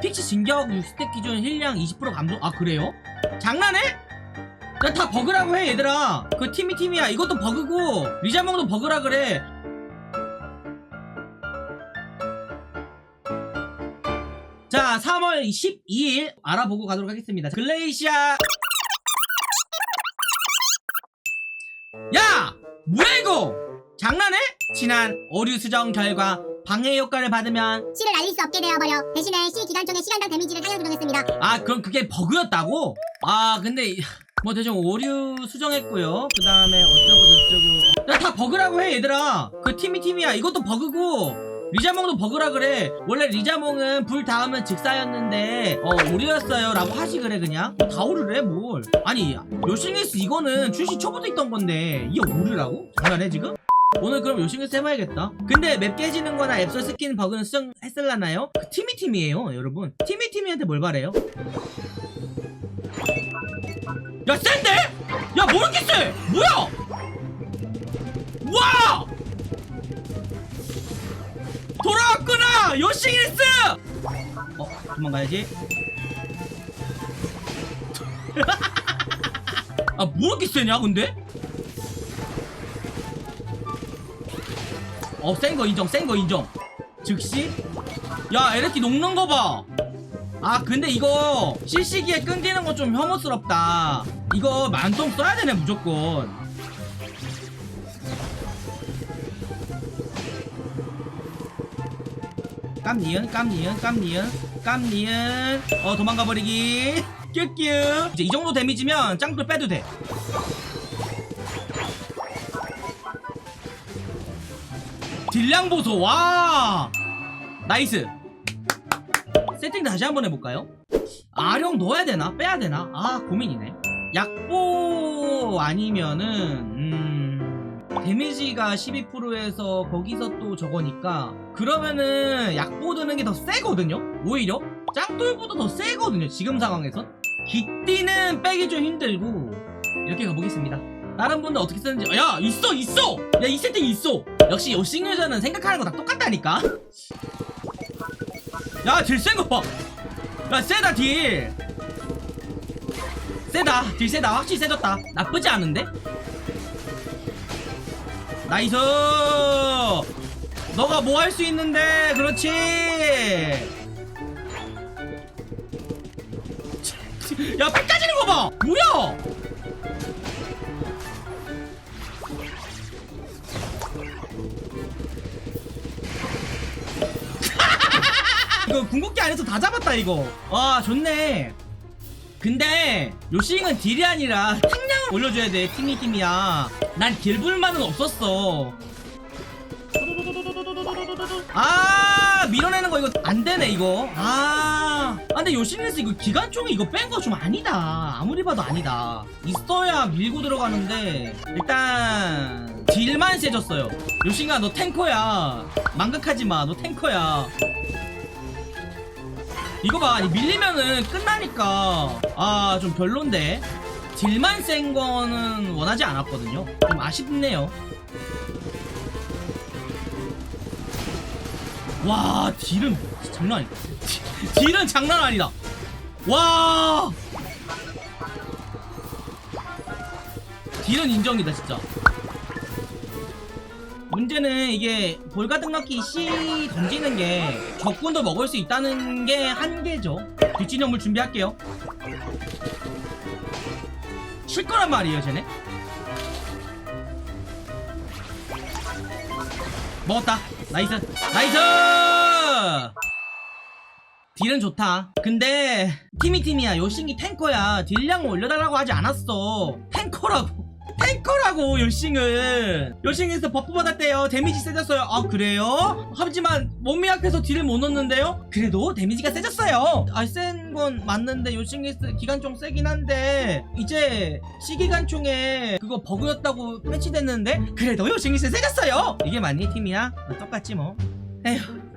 픽시 진격 6스택 기준 힐량 20% 감소 아 그래요? 장난해? 야, 다 버그라고 해 얘들아 그 팀이 팀이야 이것도 버그고 리자몽도 버그라 그래 자 3월 12일 알아보고 가도록 하겠습니다 글레이시아 야! 뭐야 이거! 장난해? 지난 오류 수정 결과 방해 효과를 받으면 C를 날릴 수 없게 되어버려 대신에 C 기관총의 시간당 데미지를 상향 조정했습니다. 아 그럼 그게 버그였다고? 아 근데 이- 뭐 대충 오류 수정했고요 그 다음에 어쩌고 저쩌고 야다 버그라고 해 얘들아 그 팀이 팀이야 이것도 버그고 리자몽도 버그라 그래 원래 리자몽은 불 닿으면 즉사였는데 어 오류였어요 라고 하지 그래 그냥 뭐다 오류래 뭘 아니 요싱리스 이거는 출시 초부터 있던 건데 이게 오류라고? 장난해 지금? 오늘 그럼 요싱리스 해봐야겠다 근데 맵 깨지는 거나 앱솔 스킨 버그는 수정했을라나요? 그 팀이 팀이에요 여러분 팀이 팀이한테 뭘 바래요? 야 센데? 야뭐 이렇게 세? 뭐야? 와! 돌아왔구나! 요싱일스! 어 도망가야지 아뭐 이렇게 세냐 근데? 어 센 거 인정 센 거 인정. 즉시? 야 에레키 녹는 거봐. 아 근데 이거 실시기에 끊기는 건 좀 혐오스럽다. 이거 만통 써야 되네 무조건. 깜니은 깜니은 깜니은 깜니은. 어 도망가 버리기. 뀨뀨. 이제 이 정도 데미지면 짱돌 빼도 돼 딜량 보소. 와. 나이스. 세팅 다시 한번 해볼까요? 아령 넣어야 되나? 빼야 되나? 아 고민이네. 약보 아니면은 음 데미지가 12%에서 거기서 또 저거니까 그러면은 약보 드는 게 더 세거든요? 오히려? 짱돌보다 더 세거든요 지금 상황에선? 기띠는 빼기 좀 힘들고. 이렇게 가보겠습니다. 다른 분들 어떻게 쓰는지. 야 있어 있어! 야 이 세팅 있어 역시 요싱 유저는 생각하는 거 다 똑같다니까 야, 딜센거 봐. 야, 세다, 딜. 세다. 딜 세다. 확실히 세졌다. 나쁘지 않은데? 나이스. 너가 뭐 할 수 있는데, 그렇지. 야, 빽 까지는 거 봐. 뭐야? 이거 궁극기 안에서 다 잡았다 이거. 와 좋네. 근데 요싱은 딜이 아니라 탱량을 올려줘야 돼 팀이 팀이야. 난 딜불만은 없었어. 아 밀어내는 거 이거 안 되네 이거. 아. 아, 근데 요시미스 이거 기관총이 이거 뺀 거 좀 아니다. 아무리 봐도 아니다. 있어야 밀고 들어가는데 일단 딜만 세졌어요. 요싱아 너 탱커야. 망각하지 마너 탱커야 이거 봐. 밀리면은 끝나니까. 아 좀 별론데. 딜만 센 거는 원하지 않았거든요. 좀 아쉽네요. 와 딜은 장난 아니다 딜- 딜은 장난 아니다. 와! 딜은 인정이다 진짜 문제는 이게 볼가등락기 C 던지는 게 적군도 먹을 수 있다는 게 한계죠. 뒷진영물 준비할게요. 칠 거란 말이에요 쟤네? 먹었다. 나이스. 나이스! 딜은 좋다. 근데 팀이 팀이야. 요싱이 탱커야. 딜량 올려달라고 하지 않았어. 탱커라고 탱커라고 요싱은 요싱에서 버프 받았대요. 데미지 세졌어요. 아 그래요? 하지만 몸이 약해서 딜을 못 넣는데요? 그래도 데미지가 세졌어요. 아센 건 맞는데 요싱에서 기관총 세긴 한데 이제 C기관총에 그거 버그였다고 패치됐는데 그래도 요싱에서 세졌어요. 이게 맞니 팀이야? 똑같지 뭐. 에휴